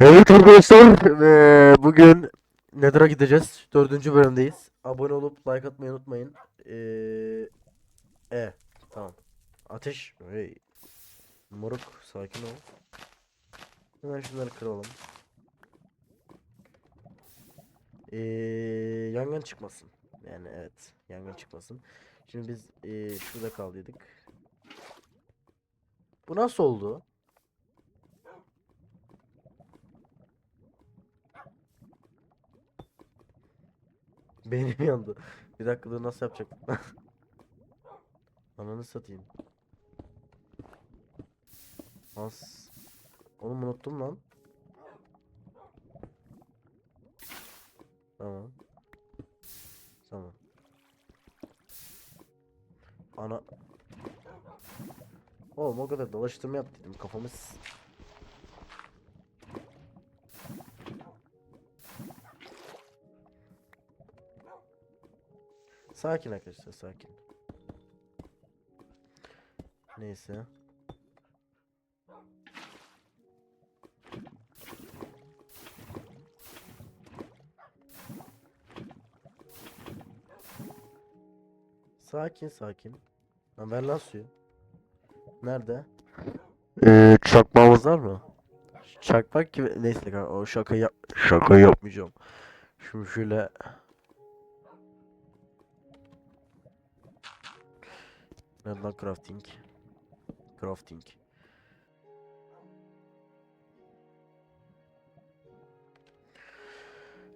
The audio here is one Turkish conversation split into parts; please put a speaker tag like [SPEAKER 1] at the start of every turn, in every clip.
[SPEAKER 1] Evet arkadaşlar eee, bugün Nether'a gideceğiz. Dördüncü bölümdeyiz. Abone olup like atmayı unutmayın. Eee, e tamam. Ateş. Hey. Moruk sakin ol. Hemen şunları kıralım. Eee yangın çıkmasın. Yani evet yangın çıkmasın. Şimdi biz eee, şurada kaldıydık. Bu nasıl oldu? Beynim yandı. Bir dakika dur nasıl yapacak? Ananı satayım. As. Oğlum unuttum lan. Tamam. Tamam. Ana. Oğlum o kadar dolaştırma yaptıydım kafamız. Sakin arkadaşlar sakin. Neyse. Sakin sakin. Lan ver lan suyu. Nerede? Ee, çakmağımız var mı? Çakmak gibi neyse o şaka yap şaka yapmayacağım. Şimdi şöyle Lan crafting? Crafting.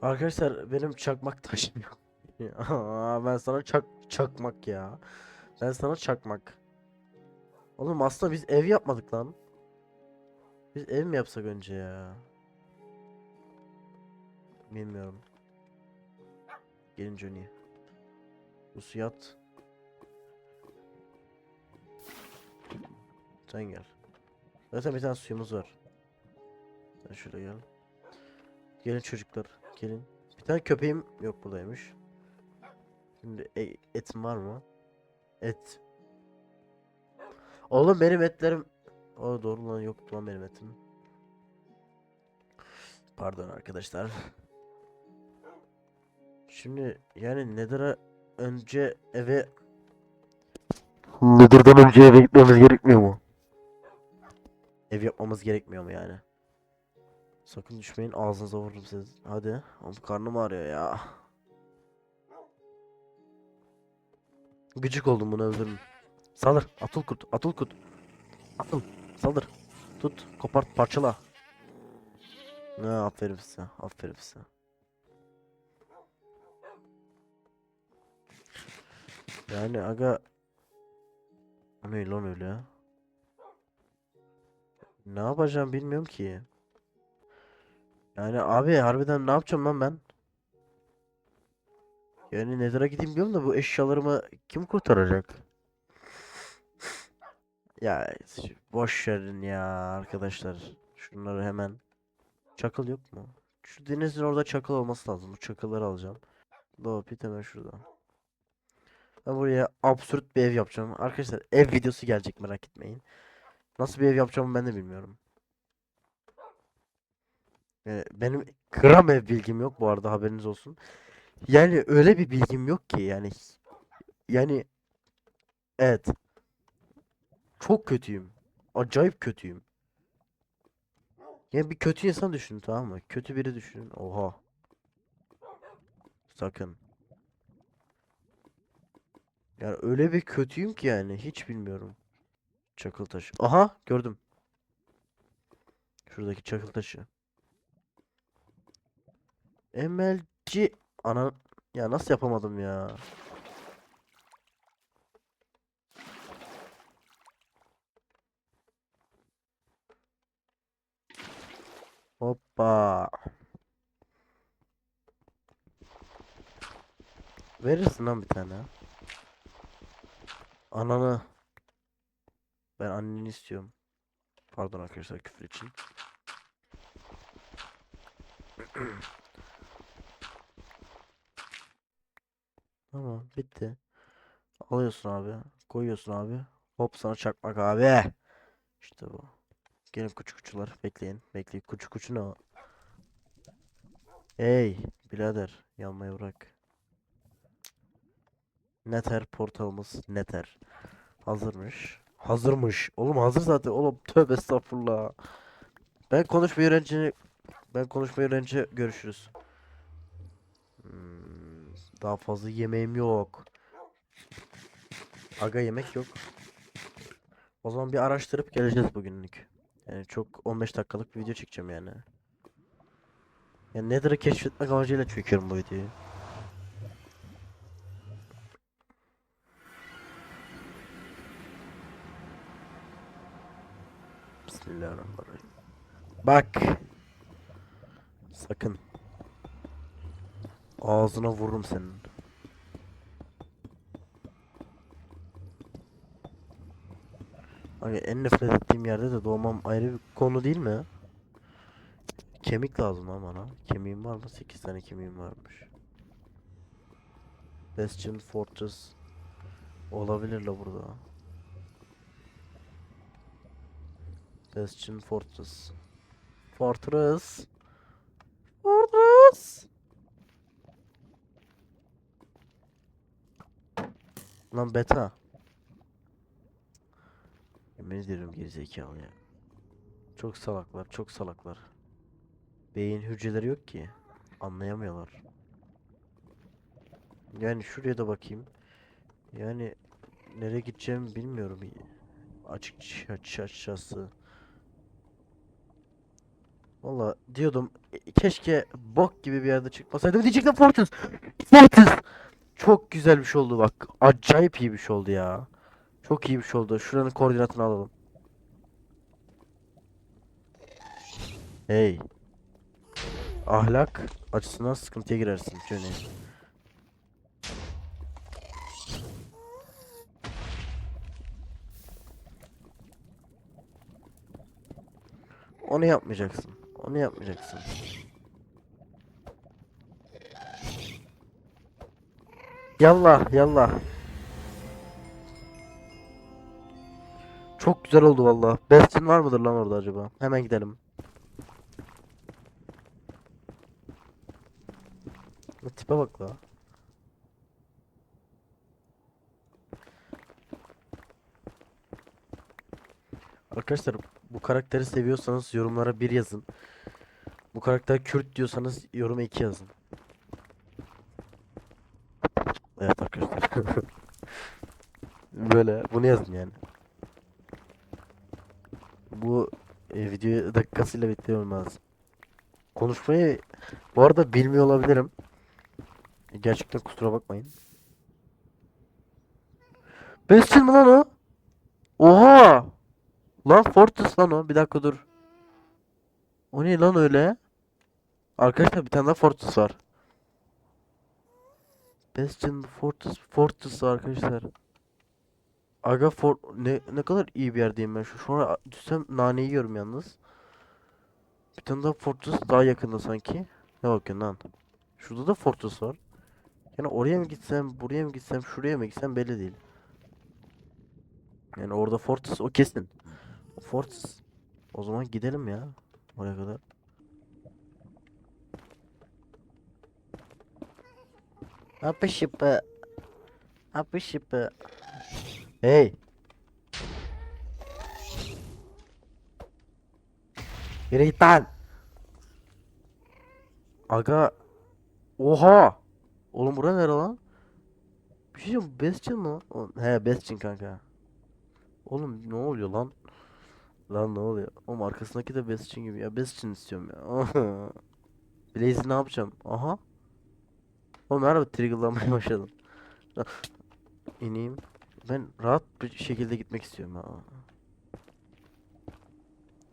[SPEAKER 1] Arkadaşlar benim çakmak taşım yok. Ben sana çak çakmak ya. Ben sana çakmak. Oğlum aslında biz ev yapmadık lan. Biz ev mi yapsak önce ya? Bilmiyorum. Gelin Johnny. Bu yat. Sen gel. Zaten bir tane suyumuz var. Sen şöyle gel. Gelin çocuklar. Gelin. Bir tane köpeğim yok buradaymış. Şimdi e- etim var mı? Et. Oğlum benim etlerim. O doğru lan yoktu lan benim etim. Pardon arkadaşlar. Şimdi yani Nether'a önce eve Nether'dan önce eve gitmemiz gerekmiyor mu? Ev yapmamız gerekmiyor mu yani? Sakın düşmeyin ağzınıza vururum siz. Hadi. Oğlum karnım ağrıyor ya. Gıcık oldum bunu öldürün. Saldır. Atıl kurt. Atıl kurt. Atıl. Saldır. Tut. Kopart. Parçala. Ne aferin size. Aferin size. Yani aga o ne lan öyle ya? Ne yapacağım bilmiyorum ki. Yani abi harbiden ne yapacağım lan ben? Yani Nether'a gideyim diyorum da bu eşyalarımı kim kurtaracak? Ya boş verin ya arkadaşlar. Şunları hemen. Çakıl yok mu? Şu denizin orada çakıl olması lazım. Bu çakılları alacağım. Doğru pit hemen şurada. Ben buraya absürt bir ev yapacağım. Arkadaşlar ev videosu gelecek merak etmeyin. Nasıl bir ev yapacağımı ben de bilmiyorum. Yani benim gram ev bilgim yok bu arada haberiniz olsun. Yani öyle bir bilgim yok ki yani yani evet çok kötüyüm. Acayip kötüyüm. Yani bir kötü insan düşünün tamam mı? Kötü biri düşünün. Oha. Sakın. Yani öyle bir kötüyüm ki yani hiç bilmiyorum. Çakıl taşı. Aha gördüm. Şuradaki çakıl taşı. Emelci ana ya nasıl yapamadım ya? Hoppa. Verirsin lan bir tane. Ananı. Ben anneni istiyorum. Pardon arkadaşlar küfür için. Tamam bitti. Alıyorsun abi. Koyuyorsun abi. Hop sana çakmak abi. İşte bu. Gelin kuçu kuçular bekleyin. Bekleyin. Kuçu kuçu ne o? Hey birader yanmayı bırak. Nether portalımız Nether. Hazırmış. Hazırmış. Oğlum hazır zaten. Oğlum tövbe estağfurullah. Ben konuşmayı öğrenci ben konuşmayı öğrenci görüşürüz. Hmm, daha fazla yemeğim yok. Aga yemek yok. O zaman bir araştırıp geleceğiz bugünlük. Yani çok 15 dakikalık bir video çekeceğim yani. Yani Nether'ı keşfetmek amacıyla çekiyorum bu videoyu. Bismillahirrahmanirrahim. Bak. Sakın. Ağzına vururum senin. Abi en nefret ettiğim yerde de doğmam ayrı bir konu değil mi? Kemik lazım lan bana. Kemiğim var mı? 8 tane kemiğim varmış. Bastion Fortress olabilir la burada. Bastion Fortress. Fortress. Fortress. Lan beta. Yemin ediyorum gerizekalı ya. Çok salaklar, çok salaklar. Beyin hücreleri yok ki. Anlayamıyorlar. Yani şuraya da bakayım. Yani nereye gideceğimi bilmiyorum. Açık aç açıkçası. Valla diyordum e, keşke bok gibi bir yerde çıkmasaydım diyecektim Fortress. Fortress. Çok güzel bir şey oldu bak. Acayip iyi bir şey oldu ya. Çok iyi bir şey oldu. Şuranın koordinatını alalım. Hey. Ahlak açısından sıkıntıya girersin Johnny. Onu yapmayacaksın. Onu yapmayacaksın. Yallah yallah. Çok güzel oldu valla. Bastion var mıdır lan orada acaba? Hemen gidelim. Bu tipe bak la. Arkadaşlar bu karakteri seviyorsanız yorumlara bir yazın. Bu karakter Kürt diyorsanız yoruma iki yazın. Evet arkadaşlar. Böyle bunu yazın yani. Bu e, videoyu dakikasıyla bekliyorum lazım. Konuşmayı bu arada bilmiyor olabilirim. Gerçekten kusura bakmayın. Bastion mı lan o? Lan Fortress lan o. Bir dakika dur. O ne lan öyle? Arkadaşlar bir tane daha Fortress var. Bastion Fortress Fortress arkadaşlar. Aga for ne ne kadar iyi bir yerdeyim ben şu. An düşsem nane yiyorum yalnız. Bir tane daha Fortress daha yakında sanki. Ne bakıyorsun lan? Şurada da Fortress var. Yani oraya mı gitsem, buraya mı gitsem, şuraya mı gitsem belli değil. Yani orada Fortress o kesin. Fortress. O zaman gidelim ya. Oraya kadar. Apı şıpı. Apı şıpı. Hey. Yürü git lan. Aga. Oha. Oğlum bura nere lan? Bir şey diyeceğim. Bastion mı? He Bastion kanka. Oğlum ne oluyor lan? Lan ne oluyor? Oğlum arkasındaki de Bastion gibi ya. Bastion istiyorum ya. Blaze'i ne yapacağım? Aha. Oğlum merhaba triggerlanmaya başladım. İneyim. Ben rahat bir şekilde gitmek istiyorum ya.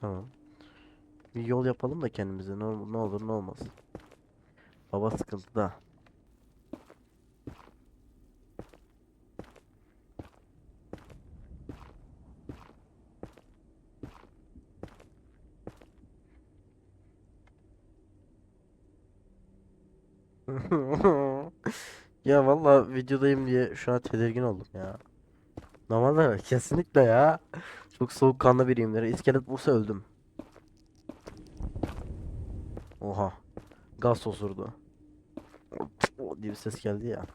[SPEAKER 1] Tamam. Bir yol yapalım da kendimize. Ne, ne olur ne olmaz. Baba sıkıntıda. Ya vallahi videodayım diye şu an tedirgin oldum ya. Normalde kesinlikle ya. Çok soğukkanlı biriyimdir. İskelet vursa öldüm. Oha. Gaz osurdu. O diye bir ses geldi ya.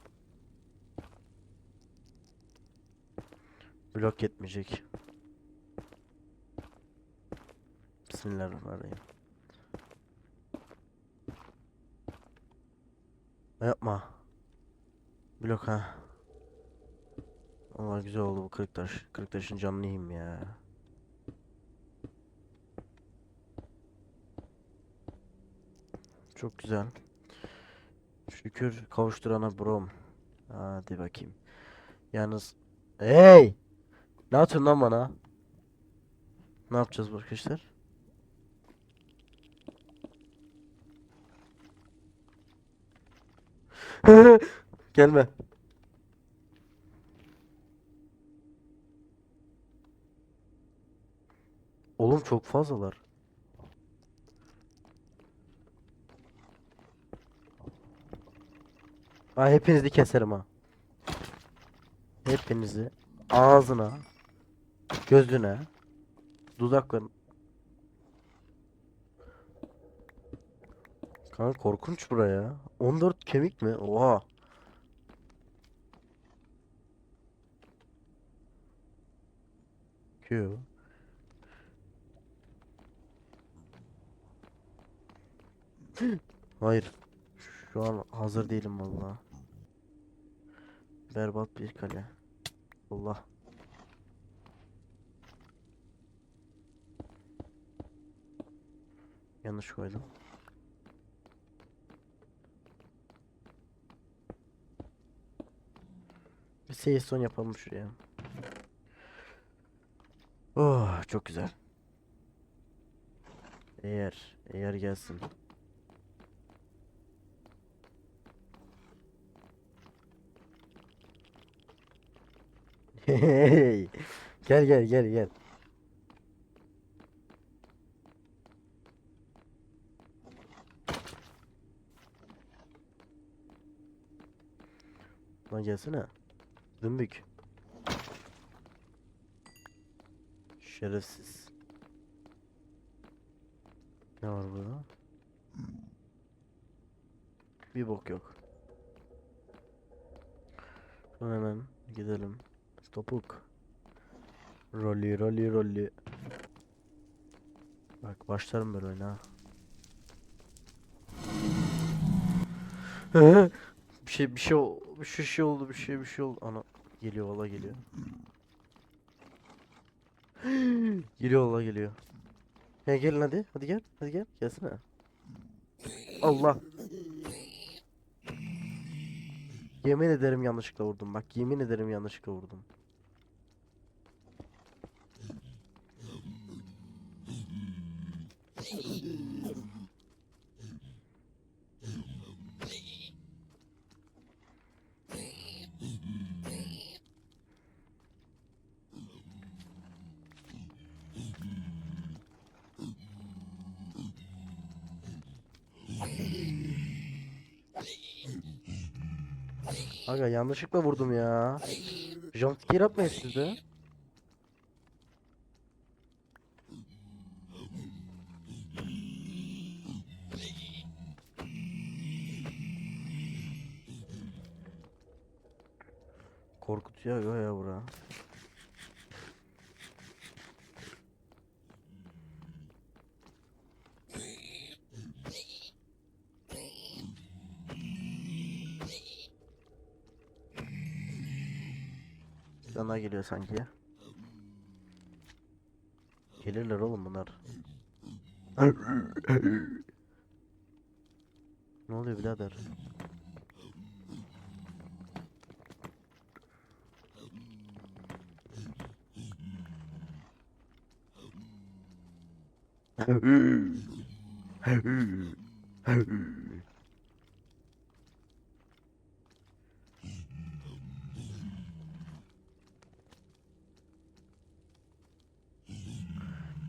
[SPEAKER 1] Blok yetmeyecek. Bismillahirrahmanirrahim. Yapma. Blok ha. Allah güzel oldu bu kırık taş. Kırık taşın yiyeyim ya. Çok güzel. Şükür kavuşturana brom. Hadi bakayım. Yalnız Hey! Ne yapıyorsun lan bana? Ne yapacağız bu arkadaşlar? Gelme. Oğlum çok fazlalar. Ha hepinizi keserim ha. Hepinizi ağzına, gözüne, dudakların. Kanka korkunç buraya. 14 kemik mi? Oha. Q. Hayır. Şu an hazır değilim vallahi. Berbat bir kale. Allah. Yanlış koydum. Bir save son yapalım şuraya. Oh, çok güzel. Eğer, eğer gelsin. Hey, gel gel gel gel. Lan gelsene. Dümbük. Şerefsiz. Ne var burada? Bir bok yok. Şuradan hemen gidelim. Topuk. Rolly rolly rolly. Bak başlarım böyle oyuna. bir şey bir şey şey, şey oldu bir şey bir şey oldu. Ana geliyor valla geliyor. geliyor valla geliyor. Ya gelin hadi. Hadi gel. Hadi gel. Gelsene. Allah. Yemin ederim yanlışlıkla vurdum. Bak yemin ederim yanlışlıkla vurdum. Aga yanlışlıkla vurdum ya. Jumpscare atmayın siz de. Korkutuyor ya bura. Sana geliyor sanki ya. Gelirler oğlum bunlar. ne oluyor birader?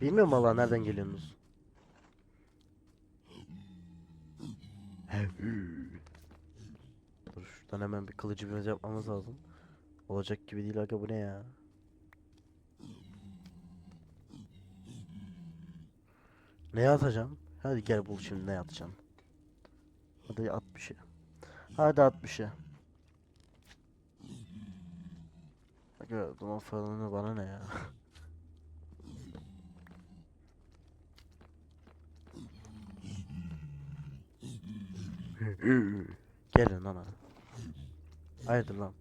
[SPEAKER 1] Bilmiyorum valla nereden geliyorsunuz. Dur şuradan hemen bir kılıcı bir yapmamız lazım. Olacak gibi değil aga bu ne ya? Ne atacağım? Hadi gel bul şimdi ne atacağım. Hadi 60'ı. Hadi 60'ı. Aga duman falanı bana ne ya? Gelin hadi. Haydi lan.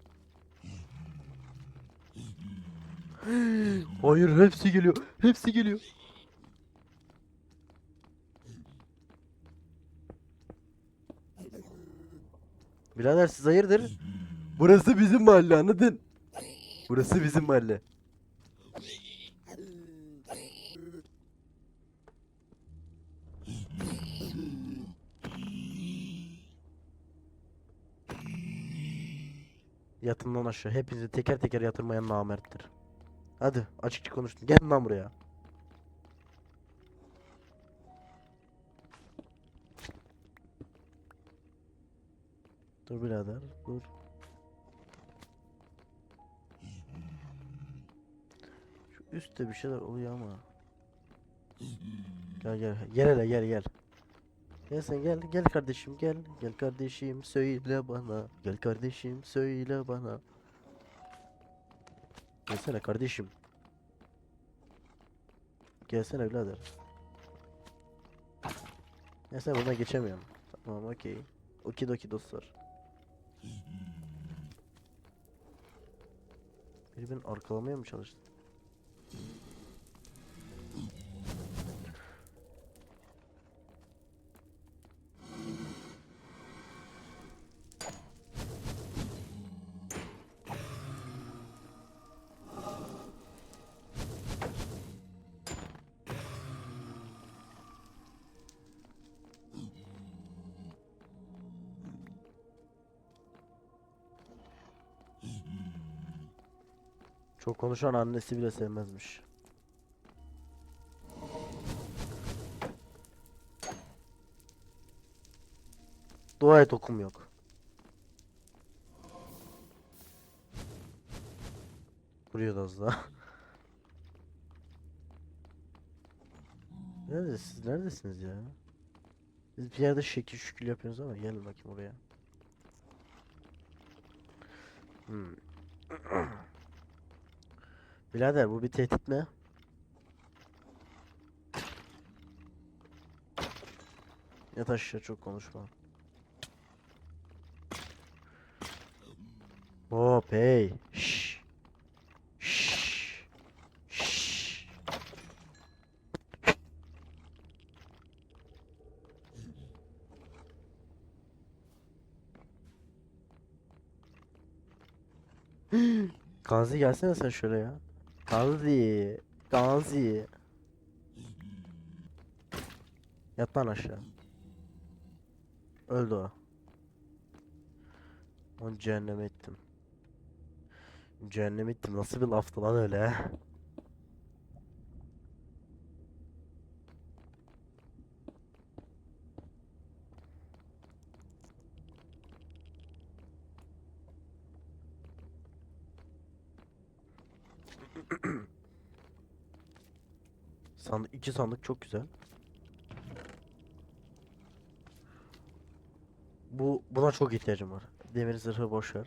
[SPEAKER 1] Hayır hepsi geliyor. Hepsi geliyor. Birader siz hayırdır? Burası bizim mahalle anladın? Burası bizim mahalle. Yatından aşağı. Hepinizi teker teker yatırmayan namerttir. Hadi açıkça konuştum. Gelin lan buraya. Dur birader. Dur. Şu üstte bir şeyler oluyor ama. Gel gel. Gel hele gel gel. Gel sen gel. Gel kardeşim gel. Gel kardeşim söyle bana. Gel kardeşim söyle bana. Gelsene kardeşim. Gelsene birader. Ya sen geçemiyorum. Tamam okey. Okidoki dostlar. Biri beni arkalamaya mı çalıştı? Çok konuşan annesi bile sevmezmiş. Dua et okum yok. Vuruyordu az daha. Neredesiniz? Neredesiniz ya? Biz bir yerde şekil şükül yapıyoruz ama gelin bakayım oraya. Hmm. Birader bu bir tehdit mi? Yat aşağı çok konuşma. Hop hey. Şşş. Şşş. Şşş. Gazi gelsene sen şöyle ya. Gazi. Gazi. Yat lan aşağı. Öldü o. Onu cehenneme ettim. Cehenneme ettim. Nasıl bir laftı lan öyle? Sandık, iki sandık çok güzel. Bu buna çok ihtiyacım var. Demir zırhı boş ver.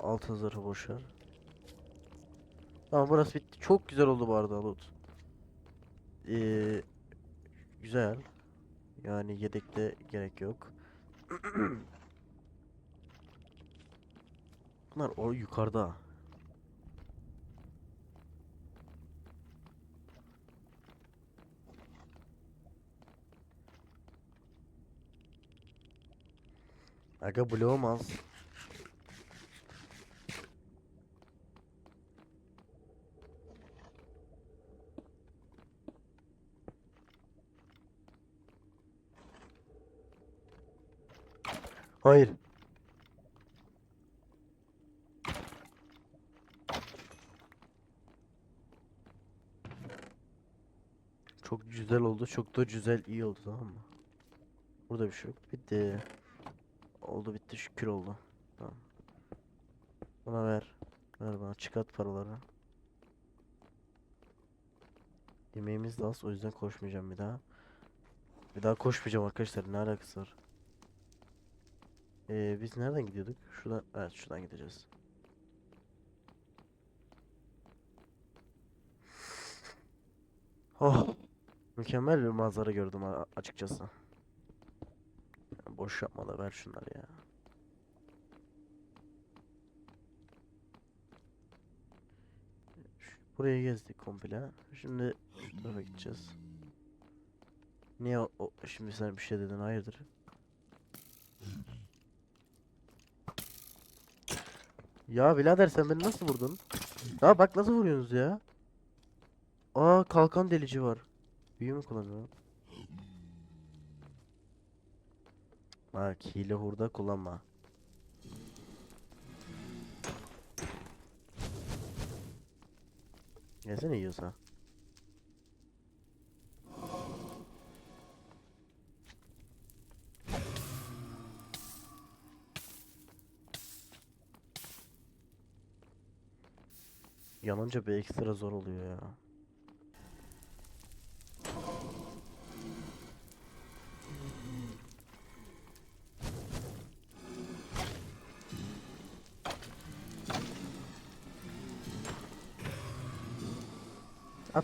[SPEAKER 1] Altın zırhı boş ver. Tamam burası bitti. Çok güzel oldu bu arada loot. Ee, güzel. Yani yedekte gerek yok. Bunlar o yukarıda. Aga bloğum az. Hayır. Çok güzel oldu. Çok da güzel iyi oldu tamam mı? Burada bir şey yok. Bitti. Oldu bitti şükür oldu. Tamam. Buna ver. Ver bana çıkart paraları. Yemeğimiz de az o yüzden koşmayacağım bir daha. Bir daha koşmayacağım arkadaşlar ne alakası var? Ee, biz nereden gidiyorduk? Şuradan, evet şuradan gideceğiz. Oh, mükemmel bir manzara gördüm açıkçası. Boş yapma da ver şunları ya. Burayı gezdik komple. Şimdi şu gideceğiz. Niye o, o- şimdi sen bir şey dedin hayırdır? Ya birader sen beni nasıl vurdun? Ya bak nasıl vuruyorsunuz ya? Aa kalkan delici var. Büyü mü kullanıyor? Bak hile hurda kullanma. Gelsene yiyorsa. Yanınca bir ekstra zor oluyor ya.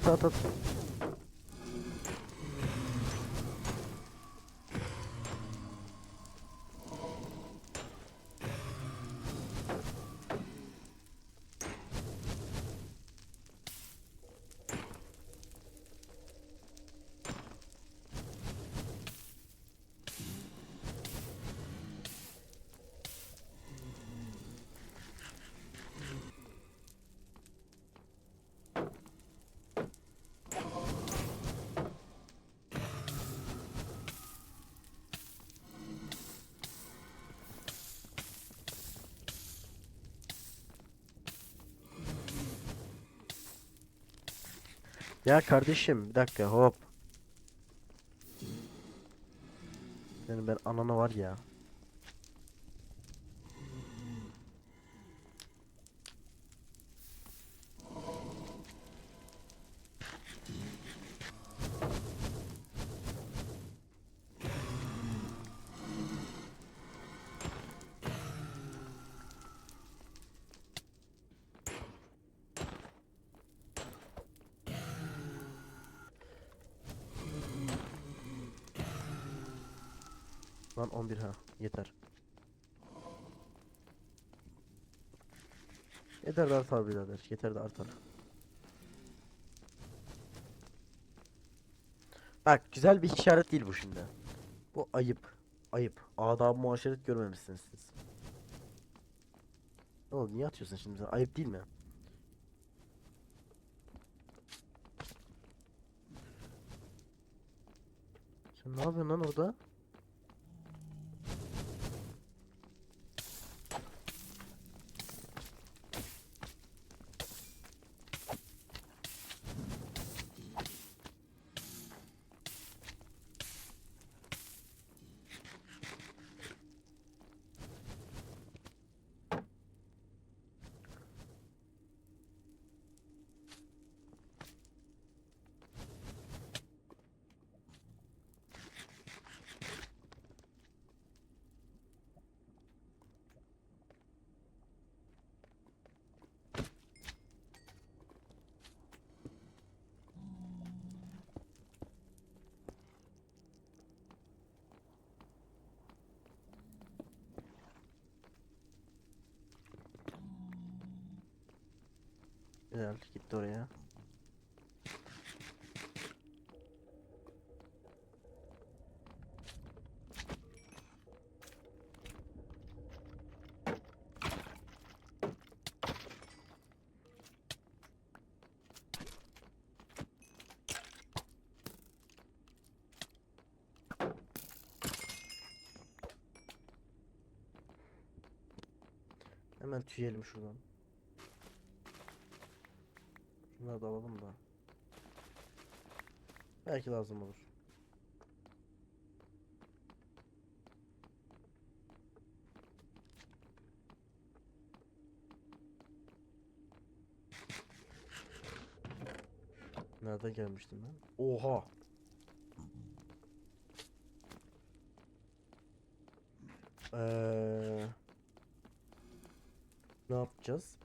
[SPEAKER 1] At at at. Ya kardeşim bir dakika hop. Yani ben anana var ya. Lan 11 ha yeter. Yeter de artar birader. Yeter de artar. Bak güzel bir işaret değil bu şimdi. Bu ayıp. Ayıp. Adab muaşeret görmemişsiniz siz. Oğlum niye atıyorsun şimdi sen? Ayıp değil mi? Sen ne yapıyorsun lan orada? Güzel gitti oraya. Hemen tüyelim şuradan. Şunları da alalım da. Belki lazım olur. Nereden gelmiştim ben? Oha! Eee ne yapacağız?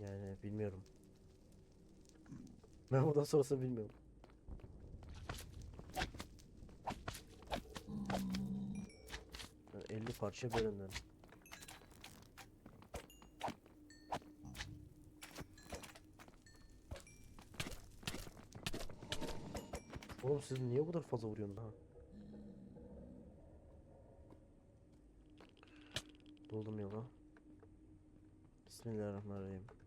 [SPEAKER 1] Yani bilmiyorum. Ben buradan sonrasını bilmiyorum. Yani 50 parça bölümden. Oğlum siz niye bu kadar fazla vuruyorsun ha? Doldum yola. Bismillahirrahmanirrahim.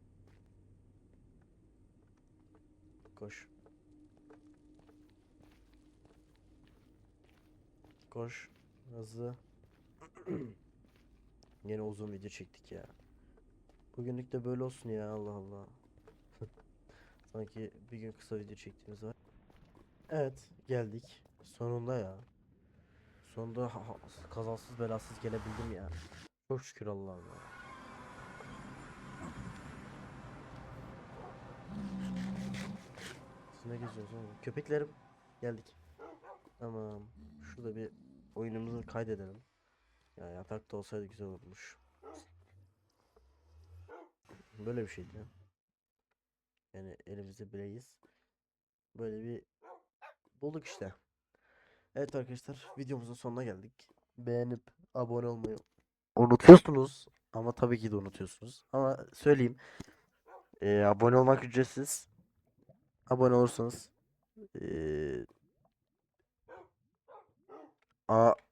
[SPEAKER 1] Koş. Koş. Hızlı. Yine uzun video çektik ya. Bugünlük de böyle olsun ya Allah Allah. Sanki bir gün kısa video çektiğimiz var. Evet geldik. Sonunda ya. Sonunda kazasız belasız gelebildim ya. Çok şükür Allah'ım ya. Siz ne geziyorsunuz oğlum? Köpeklerim geldik. Tamam. Şurada bir oyunumuzu kaydedelim. Ya yatakta olsaydı güzel olmuş. Böyle bir şeydi ya. Yani elimizde bileyiz. Böyle bir bulduk işte. Evet arkadaşlar videomuzun sonuna geldik. Beğenip abone olmayı unutuyorsunuz. Ama tabii ki de unutuyorsunuz. Ama söyleyeyim. Ee, abone olmak ücretsiz. Abone olursanız ee, a